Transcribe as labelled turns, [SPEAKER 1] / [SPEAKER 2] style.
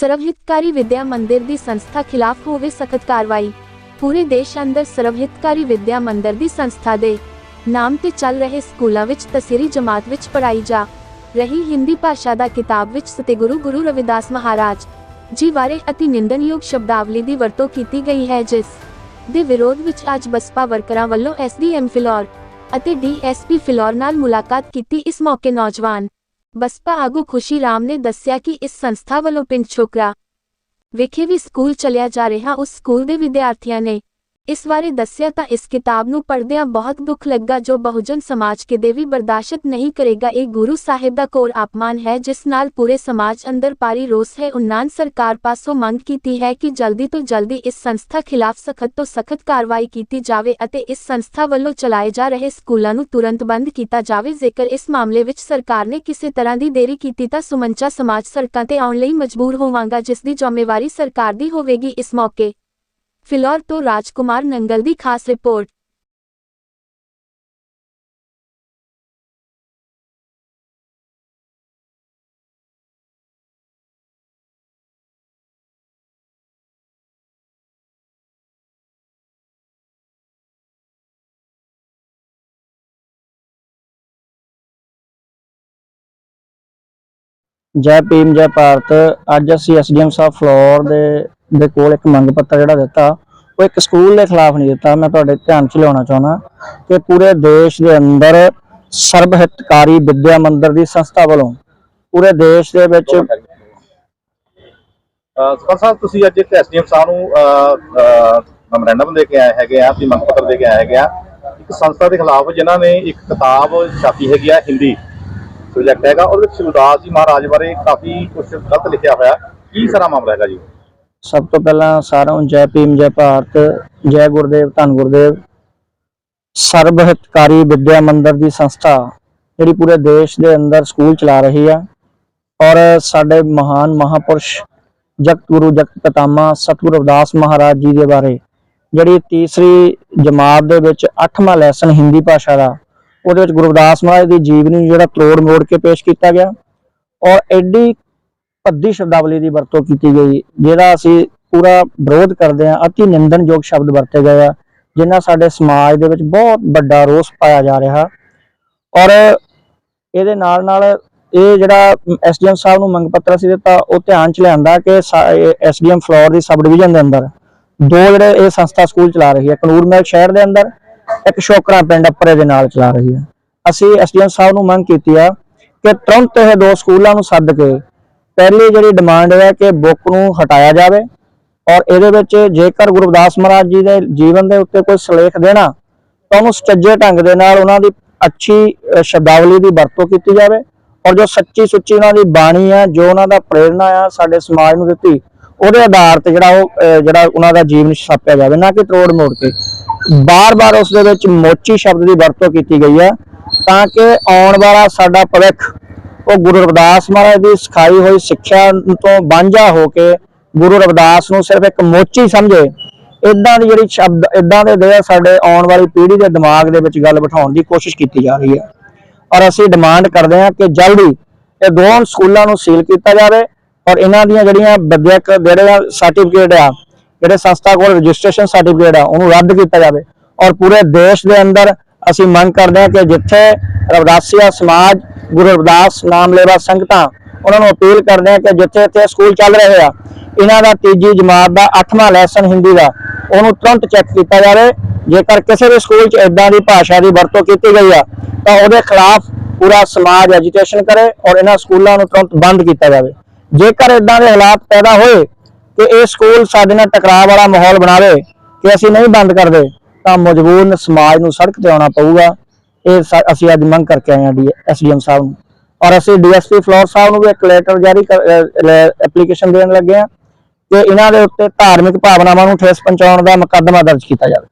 [SPEAKER 1] ਸਰਵਹਿਤਕਾਰੀ ਵਿਦਿਆ ਮੰਦਿਰ ਦੀ ਸੰਸਥਾ ਖਿਲਾਫ ਹੋਵੇ ਸਖਤ ਕਾਰਵਾਈ। ਪੂਰੇ ਦੇਸ਼ ਅੰਦਰ ਸਰਵਹਿਤਕਾਰੀ ਵਿਦਿਆ ਮੰਦਿਰ ਦੀ ਸੰਸਥਾ ਦੇ ਨਾਮ ਤੇ ਚੱਲ ਰਹੇ ਸਕੂਲਾਂ ਵਿੱਚ ਤਸੀਰੀ ਜਮਾਤ ਵਿੱਚ ਪੜਾਈ ਜਾ ਰਹੀ ਹਿੰਦੀ ਭਾਸ਼ਾ ਦਾ ਕਿਤਾਬ ਵਿੱਚ ਸਤਿਗੁਰੂ ਗੁਰੂ ਰਵਿਦਾਸ ਮਹਾਰਾਜ ਜੀ ਬਾਰੇ ਅਤੀ ਨਿੰਦਨਯੋਗ ਸ਼ਬਦਾਵਲੀ ਦੀ ਵਰਤੋਂ ਕੀਤੀ ਗਈ ਹੈ, ਜਿਸ ਦੇ ਵਿਰੋਧ ਵਿੱਚ ਅੱਜ ਬਸਪਾ ਵਰਕਰਾਂ ਵੱਲੋਂ ਐਸਡੀਐਮ ਫਿਲੌਰ ਅਤੇ ਡੀਐਸਪੀ ਫਿਲੌਰ ਨਾਲ ਮੁਲਾਕਾਤ ਕੀਤੀ ਇਸ ਮੌਕੇ ਨੌਜਵਾਨ ਬਸਪਾ ਆਗੂ ਖੁਸ਼ੀ ਰਾਮ ਨੇ ਦੱਸਿਆ ਕਿ ਇਸ ਸੰਸਥਾ ਵੱਲੋਂ ਪਿੰਡ ਛੋਕਰਾ ਵਿਖੇ ਵੀ ਸਕੂਲ ਚਲਿਆ ਜਾ ਰਿਹਾ ਉਸ ਸਕੂਲ ਦੇ ਵਿਦਿਆਰਥੀਆਂ ਨੇ ਇਸ ਬਾਰੇ ਦੱਸਿਆ ਤਾਂ ਇਸ ਕਿਤਾਬ ਨੂੰ ਪੜ੍ਹਦਿਆਂ ਬਹੁਤ ਦੁੱਖ ਲੱਗਾ ਜੋ ਬਹੁਜਨ ਸਮਾਜ ਕਦੇ ਵੀ ਬਰਦਾਸ਼ਤ ਨਹੀਂ ਕਰੇਗਾ। ਇਹ ਗੁਰੂ ਸਾਹਿਬ ਦਾ ਕੋਰ ਅਪਮਾਨ ਹੈ, ਜਿਸ ਨਾਲ ਪੂਰੇ ਸਮਾਜ ਅੰਦਰ ਪਾਰੀ ਰੋਸ ਹੈ। ਉਨਾਂ ਸਰਕਾਰ ਪਾਸੋਂ ਮੰਗ ਕੀਤੀ ਹੈ ਕਿ ਜਲਦੀ ਤੋਂ ਜਲਦੀ ਇਸ ਸੰਸਥਾ ਖਿਲਾਫ ਸਖਤ ਤੋਂ ਸਖਤ ਕਾਰਵਾਈ ਕੀਤੀ ਜਾਵੇ ਅਤੇ ਇਸ ਸੰਸਥਾ ਵੱਲੋਂ ਚਲਾਏ ਜਾ ਰਹੇ ਸਕੂਲਾਂ ਨੂੰ ਤੁਰੰਤ ਬੰਦ ਕੀਤਾ ਜਾਵੇ। ਜੇਕਰ ਇਸ ਮਾਮਲੇ ਵਿੱਚ ਸਰਕਾਰ ਨੇ ਕਿਸੇ ਤਰ੍ਹਾਂ ਦੀ ਦੇਰੀ ਕੀਤੀ ਤਾਂ ਸੁਮੰਚਾ ਸਮਾਜ ਸੜਕਾਂ ਤੇ ਆਉਣ ਲਈ ਮਜਬੂਰ ਹੋਵਾਂਗਾ, ਜਿਸ ਦੀ ਜ਼ਿੰਮੇਵਾਰੀ ਸਰਕਾਰ ਦੀ ਹੋਵੇਗੀ। ਇਸ ਮੌਕੇ ਫਿਲੌਰ ਤੋਂ ਰਾਜਕੁਮਾਰ ਨੰਗਲ ਦੀ ਖਾਸ ਰਿਪੋਰਟ।
[SPEAKER 2] ਜੈ ਭੀਮ, ਜੈ ਭਾਰਤ। ਅੱਜ ਅਸੀਂ ਐਸਡੀਐਮ ਸਾਹਿਬ ਫਲੋਰ ਦੇ ਦੇ ਕੋਲ ਇੱਕ ਮੰਗ ਪੱਤਰ ਜਿਹੜਾ ਦਿੱਤਾ, ਉਹ ਇੱਕ ਸਕੂਲ ਦੇ ਖਿਲਾਫ ਨਹੀਂ ਦਿੱਤਾ। ਮੈਂ ਤੁਹਾਡੇ ਧਿਆਨ 'ਚ ਲਿਆਉਣਾ ਚਾਹੁੰਦਾ ਕਿ ਪੂਰੇ ਦੇਸ਼ ਦੇ ਅੰਦਰ ਸਰਬਹਿਤਕਾਰੀ ਵਿਦਿਆ ਮੰਦਰ ਦੀ ਸੰਸਥਾ ਵੱਲੋਂ ਪੂਰੇ ਦੇਸ਼ ਦੇ ਵਿੱਚ
[SPEAKER 3] ਸਰਪੰਚ ਸਾਹਿਬ, ਤੁਸੀਂ ਅੱਜ ਇੱਕ ਐਸਡੀਐਮ ਸਾਹਿਬ ਨੂੰ ਮੈਮੋਰੈਂਡਮ ਦੇ ਕੇ ਆਏ ਹੈਗੇ ਆ, ਆਪਣੀ ਮੰਗ ਪੱਤਰ ਦੇ ਕੇ ਆਏ ਹੈਗੇ ਆ। ਇੱਕ ਸੰਸਥਾ ਦੇ ਖਿਲਾਫ ਜਿਨ੍ਹਾਂ ਨੇ ਇੱਕ ਕਿਤਾਬ ਛਾਪੀ ਹੈਗੀ ਆ, ਹਿੰਦੀ। ਪ੍ਰੋਜੈਕਟ ਹੈਗਾ, ਉਹਦੇ ਵਿੱਚ ਸ਼ਿਵਦਾਸ ਜੀ ਮਹਾਰਾਜ ਬਾਰੇ ਕਾਫੀ ਕੁਝ ਗਲਤ ਲਿਖਿਆ ਹੋਇਆ ਕੀ ਸਾਰਾ ਮਾਮਲਾ ਹੈਗਾ ਜੀ?
[SPEAKER 2] ਸਭ ਤੋਂ ਪਹਿਲਾਂ ਸਾਰਿਆਂ ਨੂੰ ਜੈ ਭੀਮ, ਜੈ ਭਾਰਤ, ਜੈ ਗੁਰਦੇਵ, ਧੰਨ ਗੁਰਦੇਵ। ਸਰਬ ਹਿਤਕਾਰੀ ਵਿਦਿਆ ਮੰਦਿਰ ਦੀ ਸੰਸਥਾ ਜਿਹੜੀ ਪੂਰੇ ਦੇਸ਼ ਦੇ ਅੰਦਰ ਸਕੂਲ ਚਲਾ ਰਹੀ ਆ। ਔਰ ਸਾਡੇ ਮਹਾਨ ਮਹਾਪੁਰਸ਼ ਜਗਤ ਗੁਰੂ ਜਗਤ ਪਿਤਾਮਾ ਸਤਿਗੁਰੂ ਰਵਿਦਾਸ ਮਹਾਰਾਜ ਜੀ ਦੇ ਬਾਰੇ, ਜਿਹੜੀ ਤੀਸਰੀ ਜਮਾਤ ਦੇ ਵਿੱਚ 8ਵਾਂ ਲੈਸਨ ਹਿੰਦੀ ਭਾਸ਼ਾ ਦਾ ਉਹਦੇ ਵਿੱਚ ਗੁਰਦਾਸ ਮਹਾਰਾਜ ਦੀ ਜੀਵਨੀ ਨੂੰ ਜਿਹੜਾ ਤੋੜ ਮੋੜ ਕੇ ਪੇਸ਼ ਕੀਤਾ ਗਿਆ ਔਰ ਐਡੀ ਭੱਦੀ ਸ਼ਬਦਾਵਲੀ ਦੀ ਵਰਤੋਂ ਕੀਤੀ ਗਈ ਜਿਹਦਾ ਅਸੀਂ ਪੂਰਾ ਵਿਰੋਧ ਕਰਦੇ ਹਾਂ, ਅਤੀ ਨਿੰਦਨਯੋਗ ਸ਼ਬਦ ਵਰਤੇ ਗਏ ਆ, ਜਿਨ੍ਹਾਂ ਸਾਡੇ ਸਮਾਜ ਦੇ ਵਿੱਚ ਬਹੁਤ ਵੱਡਾ ਰੋਸ ਪਾਇਆ ਜਾ ਰਿਹਾ ਔਰ ਇਹਦੇ ਨਾਲ ਨਾਲ ਇਹ ਜਿਹੜਾ ਐਸਡੀਐਮ ਸਾਹਿਬ ਨੂੰ ਮੰਗ ਪੱਤਰ ਸੀ ਦਿੱਤਾ, ਉਹ ਧਿਆਨ ਚ ਲਿਆਂਦਾ ਕਿ ਐਸਡੀਐਮ ਫਲੋਰ ਦੀ ਸਬ ਡਿਵੀਜ਼ਨ ਦੇ ਅੰਦਰ ਦੋ ਜਿਹੜੇ ਇਹ ਸੰਸਥਾ ਸਕੂਲ ਚਲਾ ਰਹੀ ਹੈ, ਕਨੂਰ ਮਹਿਲ ਸ਼ਹਿਰ ਦੇ ਅੰਦਰ ਇੱਕ ਸ਼ੋਕਰਾ ਪਿੰਡ ਅੱਪਰੇ ਦੇ ਨਾਲ ਚਲਾ ਰਹੀ ਹੈ। ਅਸੀਂ ਐਸਡੀਐਮ ਸਾਹਿਬ ਨੂੰ ਮੰਗ ਕੀਤੀ ਆ ਕਿ ਤੁਰੰਤ ਇਹ ਦੋ ਸਕੂਲਾਂ ਨੂੰ ਸੱਦ ਕੇ ਪਹਿਲੀ ਜਿਹੜੀ ਡਿਮਾਂਡ ਹੈ ਕਿ ਬੁੱਕ ਨੂੰ ਹਟਾਇਆ ਜਾਵੇ ਔਰ ਇਹਦੇ ਵਿੱਚ ਜੇਕਰ ਗੁਰੂ ਮਹਾਰਾਜ ਜੀ ਦੇ ਜੀਵਨ ਦੇ ਉੱਤੇ ਕੋਈ ਸਲੇਖ ਦੇਣਾ, ਤਾਂ ਉਹਨੂੰ ਸੁਚੱਜੇ ਢੰਗ ਦੇ ਨਾਲ ਉਹਨਾਂ ਦੀ ਅੱਛੀ ਸ਼ਬਦਾਵਲੀ ਦੀ ਵਰਤੋਂ ਕੀਤੀ ਜਾਵੇ ਔਰ ਜੋ ਸੱਚੀ ਸੁੱਚੀ ਉਹਨਾਂ ਦੀ ਬਾਣੀ ਆ ਜੋ ਉਹਨਾਂ ਦਾ ਪ੍ਰੇਰਣਾ ਆ ਸਾਡੇ ਸਮਾਜ ਨੂੰ ਦਿੱਤੀ ਉਹਦੇ ਆਧਾਰ ਤੇ ਜਿਹੜਾ ਉਹ ਜਿਹੜਾ ਉਹਨਾਂ ਦਾ ਜੀਵਨ ਛਾਪਿਆ ਜਾਵੇ, ਨਾ ਕਿ ਤਰੋੜ ਮੋੜ ਕੇ। ਬਾਰ-ਬਾਰ ਉਸ ਦੇ ਵਿੱਚ ਮੋਚੀ ਸ਼ਬਦ ਦੀ ਵਰਤੋਂ ਕੀਤੀ ਗਈ ਹੈ, ਤਾਂ ਕਿ ਆਉਣ ਵਾਲਾ ਸਾਡਾ ਭਵਿੱਖ, ਉਹ ਗੁਰੂ ਰਵਿਦਾਸ ਮਹਾਰਾਜ ਦੀ ਸਿਖਾਈ ਹੋਈ ਸਿੱਖਿਆ ਤੋਂ ਵਾਂਝਾ ਹੋ ਕੇ ਗੁਰੂ ਰਵਿਦਾਸ ਨੂੰ ਸਿਰਫ ਇੱਕ ਮੋਚੀ ਸਮਝੇ ਇਦਾਂ ਦੀ ਜਿਹੜੀ ਸ਼ਬਦ ਇਦਾਂ ਦੇ ਦੇ ਸਾਡੇ ਆਉਣ ਵਾਲੀ ਪੀੜ੍ਹੀ ਦੇ ਦਿਮਾਗ ਦੇ ਵਿੱਚ ਗੱਲ ਬਿਠਾਉਣ ਦੀ ਕੋਸ਼ਿਸ਼ ਕੀਤੀ ਜਾ ਰਹੀ ਹੈ। ਔਰ ਅਸੀਂ ਡਿਮਾਂਡ ਕਰਦੇ ਹਾਂ ਕਿ ਜਲਦੀ ਇਹ ਦੋਵਾਂ ਸਕੂਲਾਂ ਨੂੰ ਸੀਲ ਕੀਤਾ ਜਾਵੇ ਔਰ ਇਹਨਾਂ ਦੀਆਂ ਜਿਹੜੀਆਂ ਵਿਦਿਅਕ ਜਿਹੜੇ ਸਰਟੀਫਿਕੇਟ ਆ, ਜਿਹੜੇ ਸੰਸਥਾ ਕੋਲ ਰਜਿਸਟ੍ਰੇਸ਼ਨ ਸਰਟੀਫਿਕੇਟ ਆ, ਉਹਨੂੰ ਰੱਦ ਕੀਤਾ ਜਾਵੇ। ਔਰ ਪੂਰੇ ਦੇਸ਼ ਦੇ ਅੰਦਰ ਅਸੀਂ ਮੰਗ ਕਰਦੇ ਹਾਂ ਕਿ ਜਿੱਥੇ ਰਵਦਾਸੀਆ ਸਮਾਜ, ਗੁਰੂ ਰਵਦਾਸ ਨਾਮ ਲੈਵਾ ਸੰਗਤਾਂ, ਉਹਨਾਂ ਨੂੰ ਅਪੀਲ ਕਰਦੇ ਹਾਂ ਕਿ ਜਿੱਥੇ ਇੱਥੇ ਸਕੂਲ ਚੱਲ ਰਹੇ ਆ, ਇਹਨਾਂ ਦਾ ਤੀਜੀ ਜਮਾਤ ਦਾ 8ਵਾਂ ਲੈਸਨ ਹਿੰਦੀ ਦਾ, ਉਹਨੂੰ ਤੁਰੰਤ ਚੈੱਕ ਕੀਤਾ ਜਾਵੇ। ਜੇਕਰ ਕਿਸੇ ਵੀ ਸਕੂਲ 'ਚ ਇਦਾਂ ਦੀ ਭਾਸ਼ਾ ਦੀ ਵਰਤੋਂ ਕੀਤੀ ਗਈ ਆ, ਤਾਂ ਉਹਦੇ ਖਿਲਾਫ ਪੂਰਾ ਸਮਾਜ ਐਜੀਟੇਸ਼ਨ ਕਰੇ ਔਰ ਇਹਨਾਂ ਸਕੂਲਾਂ ਨੂੰ ਤੁਰੰਤ ਬੰਦ ਕੀਤਾ ਜਾਵੇ। ਜੇਕਰ ਇਦਾਂ ਦੇ ਹਾਲਾਤ ਪੈਦਾ ਹੋਏ ਕਿ ਇਹ ਸਕੂਲ ਸਾਡੇ ਨਾਲ ਟਕਰਾਅ ਵਾਲਾ ਮਾਹੌਲ ਬਣਾਵੇ ਕਿ ਅਸੀਂ ਨਹੀਂ ਬੰਦ ਕਰਦੇ, ਤਾਂ ਮਜਬੂਰਨ ਸਮਾਜ ਨੂੰ ਸੜਕ ਤੇ ਆਉਣਾ ਪਊਗਾ। ਇਹ ਅਸੀਂ ਅੱਜ ਮੰਗ ਕਰਕੇ ਆਏ ਹਾਂ ਡੀ ਐਸਡੀਐਮ ਸਾਹਿਬ ਨੂੰ। ਔਰ ਅਸੀਂ ਡੀਐਸਪੀ ਫਲੋਰ ਸਾਹਿਬ ਨੂੰ ਵੀ ਇੱਕ ਲੈਟਰ ਜਾਰੀ ਐਪਲੀਕੇਸ਼ਨ ਦੇਣ ਲੱਗੇ ਹਾਂ ਕਿ ਇਹਨਾਂ ਦੇ ਉੱਤੇ ਧਾਰਮਿਕ ਭਾਵਨਾਵਾਂ ਨੂੰ ਠੇਸ ਪਹੁੰਚਾਉਣ ਦਾ ਮੁਕੱਦਮਾ ਦਰਜ ਕੀਤਾ ਜਾਵੇ।